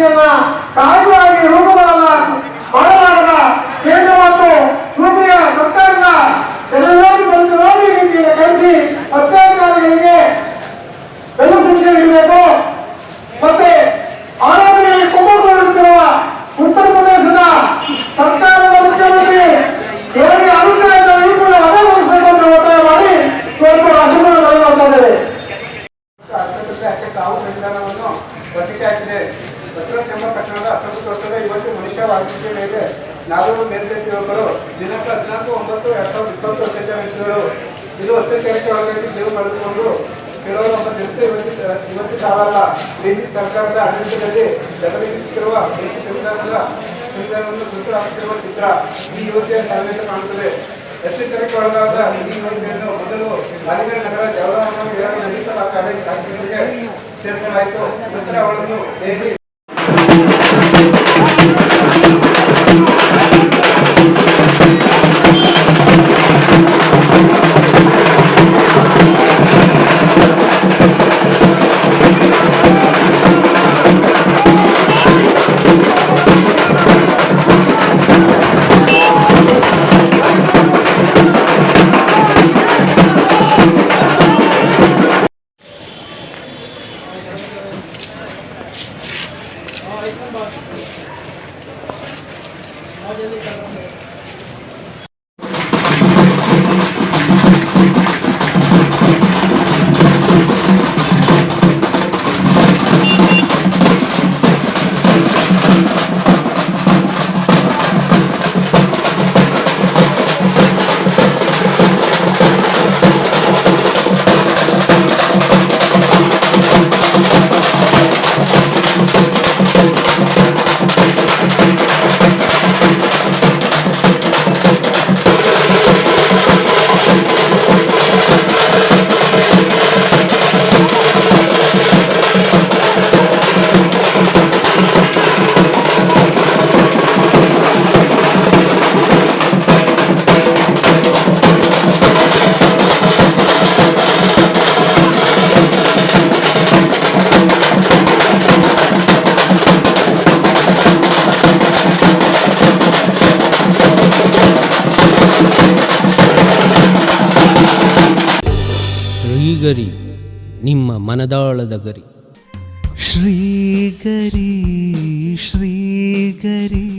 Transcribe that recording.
ಸಮಸ್ಯೆಯನ್ನ ಕಾಗುವಾಗಿ ರೂಪುಮಾಲ ಮಾಡಲಾಗದ ಕೇಂದ್ರ ಮತ್ತು ಯುಪಿಯ ಸರ್ಕಾರದ ಜನವಾಗಿ ಜನವಾಗಿ ರೀತಿಯಲ್ಲಿ ಕಳಿಸಿ ಅತ್ಯಾಚಾರಿಗಳಿಗೆ ಬೆಲ್ಲ ಶಿಕ್ಷೆ ನೀಡಬೇಕು. ಮತ್ತೆ ಆರೋಪಿಗಳಿಗೆ ಕುಮ್ಮಕೊಳ್ಳುತ್ತಿರುವ ಉತ್ತರ ಪ್ರದೇಶದ ಸರ್ಕಾರದ ಮುಖ್ಯಮಂತ್ರಿ ಯೋಗಿ ಆದಿತ್ಯ ಈ ಕೂಡ ಅಗಲಿಸಬೇಕು ಒತ್ತಾಯ ಮಾಡಿ ಇವತ್ತು ರಾಜೀನಾಮೆ ಮಾಡ್ತಾ ಇದ್ದೇವೆ ತಾವು ದಸರಥ್ ಎಂಬ ಪಟ್ಟಣದ ಹತ್ತೊಂಬತ್ತು ವರ್ಷದ ಇವತ್ತು ಮನುಷ್ಯ ವಾಲ್ಮೀಕಿ ಮೇಲೆ ನಾಲ್ವರು ಮೇಲ್ಜಾತಿ ಯುವಕರು ದಿನಾಂಕ ಹದಿನಾಲ್ಕು ಒಂಬತ್ತು ಎರಡ್ ಸಾವಿರದ ಇಪ್ಪತ್ತು ಅತ್ಯಂತ ವಹಿಸಿದರು ಇದು ಅತ್ಯಾಚಾರಕ್ಕೆ ಒಳಗಾಗಿ ಜೀವ ಪಡೆದುಕೊಂಡು ಕೆಲವರು ಒಂದು ದೃಷ್ಟಿ ಇವತ್ತು ಇವತ್ತು ಸಾಲಲ್ಲ ಬಿಜೆಪಿ ಸರ್ಕಾರದ ಆಡಳಿತದಲ್ಲಿ ಜಗಳಿಸುತ್ತಿರುವ ಬಿಜೆಪಿ ಸಂವಿಧಾನದ ಸಂವಿಧಾನವನ್ನು ಸುತ್ತುಹಾಕುತ್ತಿರುವ ಚಿತ್ರ ಈ ಯುವತಿಯ ಸಾಲದಲ್ಲಿ ಕಾಣುತ್ತದೆ. ಅತ್ಯಾಚಾರಕ್ಕೆ ಒಳಗಾದ ಈ ಯುವತಿಯನ್ನು ಮೊದಲು ಬಾಲಿಗರ ನಗರ ಜವಾಹರಲಾಲ್ ನೆಹರು ನಗರ ಕಾರ್ಯಕ್ರಮಕ್ಕೆ ಸೇರಿಸಲಾಯಿತು ನಂತರ ಅವಳನ್ನು ದೆಹಲಿ 3번. ಶ್ರೀಗರಿ ನಿಮ್ಮ ಮನದಾಳದ ಗರಿ. ಶ್ರೀಗರಿ ಶ್ರೀಗರಿ.